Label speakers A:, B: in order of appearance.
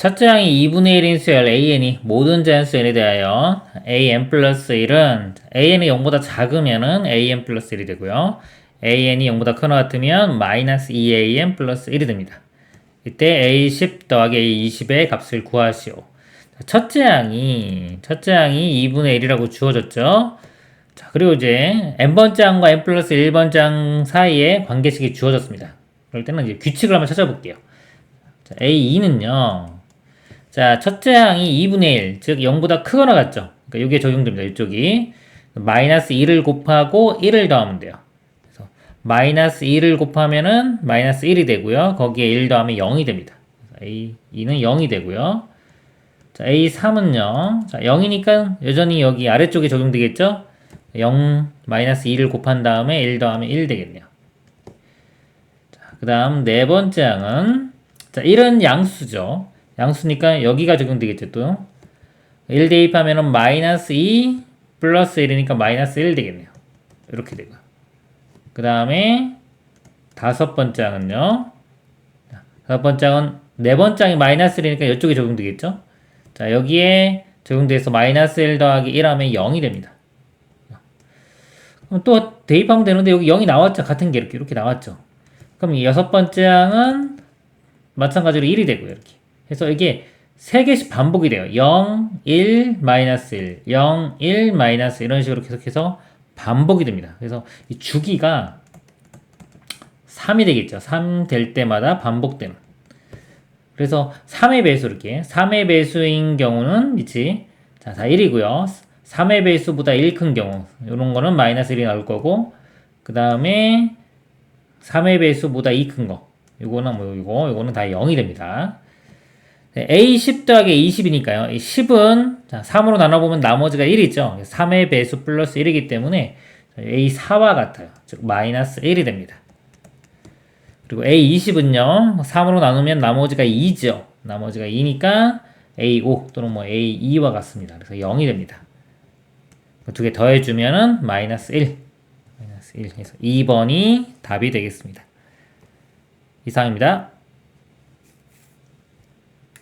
A: 첫째 항이 2분의 1인 수열 an이 모든 자연수 n에 대하여 an 플러스 1은 an이 0보다 작으면은 an 플러스 1이 되고요. an이 0보다 크거나 같으면 마이너스 2an 플러스 1이 됩니다. 이때 a10 더하기 a20의 값을 구하시오. 자, 첫째 항이 첫째 항이 2분의 1이라고 주어졌죠. 자, 그리고 이제 n번째 항과 n 플러스 1번째 항 사이에 관계식이 주어졌습니다. 그럴 때는 이제 규칙을 한번 찾아볼게요. 자, A2는요. 자, 첫째 항이 2분의 1, 즉 0보다 크거나 같죠? 그러니까 이게 적용됩니다. 이쪽이. 마이너스 2를 곱하고 1을 더하면 돼요. 그래서 마이너스 2를 곱하면은 마이너스 1이 되고요. 거기에 1 더하면 0이 됩니다. A2는 0이 되고요. 자, A3은요. 자, 0이니까 여전히 여기 아래쪽에 적용되겠죠? 0 마이너스 2를 곱한 다음에 1 더하면 1 되겠네요. 자, 그 다음 네 번째 항은 자, 1은 양수죠. 양수니까 여기가 적용되겠죠 또. 1 대입하면은 마이너스 2 플러스 1이니까 마이너스 1 되겠네요. 이렇게 되고. 그 다음에 다섯 번째 항은요. 자, 다섯 번째 항은 네 번째 항이 마이너스 1이니까 이쪽에 적용되겠죠. 자 여기에 적용돼서 마이너스 1 더하기 1 하면 0이 됩니다. 그럼 또 대입하면 되는데 여기 0이 나왔죠. 같은 게 이렇게 이렇게 나왔죠. 그럼 이 여섯 번째 항은 마찬가지로 1이 되고요. 이렇게. 그래서 이게 세 개씩 반복이 돼요. 0, 1, 마이너스 1, 0, 1, 마이너스 이런 식으로 계속해서 반복이 됩니다. 그래서 이 주기가 3이 되겠죠. 3 될 때마다 반복되는. 그래서 3의 배수 이렇게 3의 배수인 경우는 있지. 자, 다 1이고요. 3의 배수보다 1 큰 경우 이런 거는 마이너스 1이 나올 거고 그 다음에 3의 배수보다 2 큰 거. 요거는 뭐 이거 요거는 다 0이 됩니다. 네, A10 더하기 A20이니까요. 이 10은 자, 3으로 나눠보면 나머지가 1이죠. 3의 배수 플러스 1이기 때문에 A4와 같아요. 즉 마이너스 1이 됩니다. 그리고 A20은요. 3으로 나누면 나머지가 2죠. 나머지가 2니까 A5 또는 뭐 A2와 같습니다. 그래서 0이 됩니다. 두 개 더해주면은 마이너스 1. 마이너스 1 해서 2번이 답이 되겠습니다. 이상입니다.